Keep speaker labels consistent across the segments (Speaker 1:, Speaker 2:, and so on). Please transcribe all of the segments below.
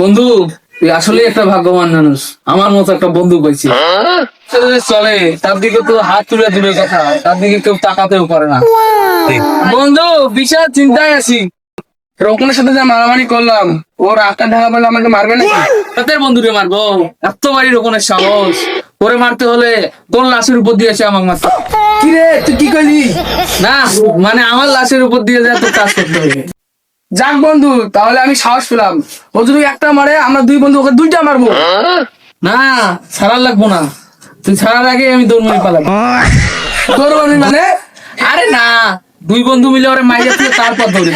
Speaker 1: বন্ধু তুই আসলে একটা ভাগ্যবান মানুষ। আমার মতো একটা বন্ধু পাইছি। চলে তার দিকে তো হাত তুলে দূরের কথা তার দিকে কেউ তাকাতেও পারে না। বন্ধু বিশাল চিন্তায় আছি। রকমের সাথে যা মারামারি করলাম ওর রাস্তা ঢাকা বলে আমাকে মারবে না তাদের বন্ধুরে মারবো। এত বাড়ি রকমের সাহস। ওরে মারতে হলে তোর লাশের উপর দিয়ে দিয়েছে আমাকে মারতে কি রে তুই কি করলি? না মানে আমার লাশের উপর দিয়ে যা তোর কাজ করতে হবে। যাক বন্ধু, তাহলে আমি সাহস পেলাম। ও যদি একটা মারে, আমরা দুই বন্ধু ওকে দুইটা মারবো। না, ছাড়ার লাগবো না। তুই ছাড়ার আগে আমি দৌড় পালাম তোর বন্ধু মানে? আরে না, দুই বন্ধু মিলে ওরে মাইরে তুই তারপর ধরে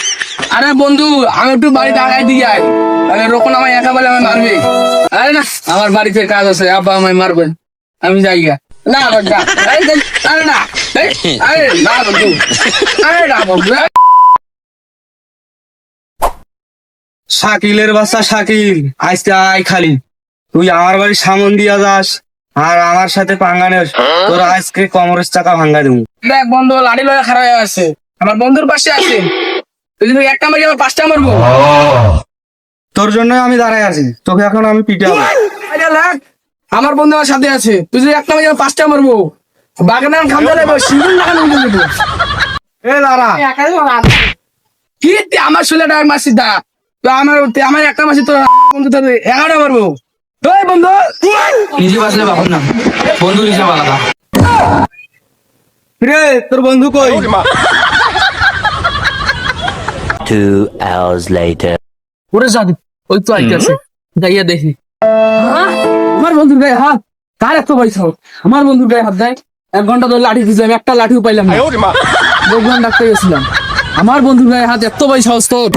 Speaker 1: আরে বন্ধু, আমি একটু বাড়িতে আগাই দিয়ে আয় তাহলে রকম আমায় একা বলে আমায় মারবে। আরে না, আমার বাড়িতে কাজ আছে, আব্বা আমায় মারবেন। আমি যাই গা না আরে না আরে না বন্ধু, আরে না বন্ধু
Speaker 2: শাকিলের বাচ্চা শাকিল আজকে আয় খালি। তুই আমার বাড়ির সামন দিয়া যাস আর আমার সাথে পাঙ্গানের তোর আজকে কমরের চাকা ভাঙ্গা দেবো।
Speaker 1: দেখ বন্ধু লাড়ি লয়ে খারাপ হয়ে আছে। আমার বন্ধুর পাশে আছে। তুই যদি একটা মারি আমার পাঁচটা মারবো।
Speaker 2: তোর জন্য আমি দাঁড়ায় আছি। তোকে এখন আমি
Speaker 1: আরে আমার বন্ধু আমার সাথে আছে। তুই যদি একটা মারি আমার পাঁচটা মারবো। বাগনান লাগবে সিগুন লাগানো
Speaker 2: এ দাঁড়া।
Speaker 1: কি আমার ছেলেটা মাসি দা তো আমার আমার একটা মাসি তোর আমার বন্ধু এগারোটা ওই বন্ধু! নিজে বাঁচলে বাবন না বন্ধু হিসেবে আলাদা
Speaker 2: রে তোর বন্ধু কই?
Speaker 3: Two hours later.
Speaker 1: ওরে ওই তো আইতেছে যাইয়া দেখি। হ্যাঁ? আমার বন্ধুর গায়ে হাত কার এত পয়সা আমার বন্ধুর গায়ে হাত দেয়। এক ঘণ্টা ধরে লাঠি দিয়েছিলাম একটা লাঠিও পাইলাম না। দেখলাম ডাক্তার গেছিলাম। আমার বন্ধুর গায়ে হাত এত পয়সা তোর।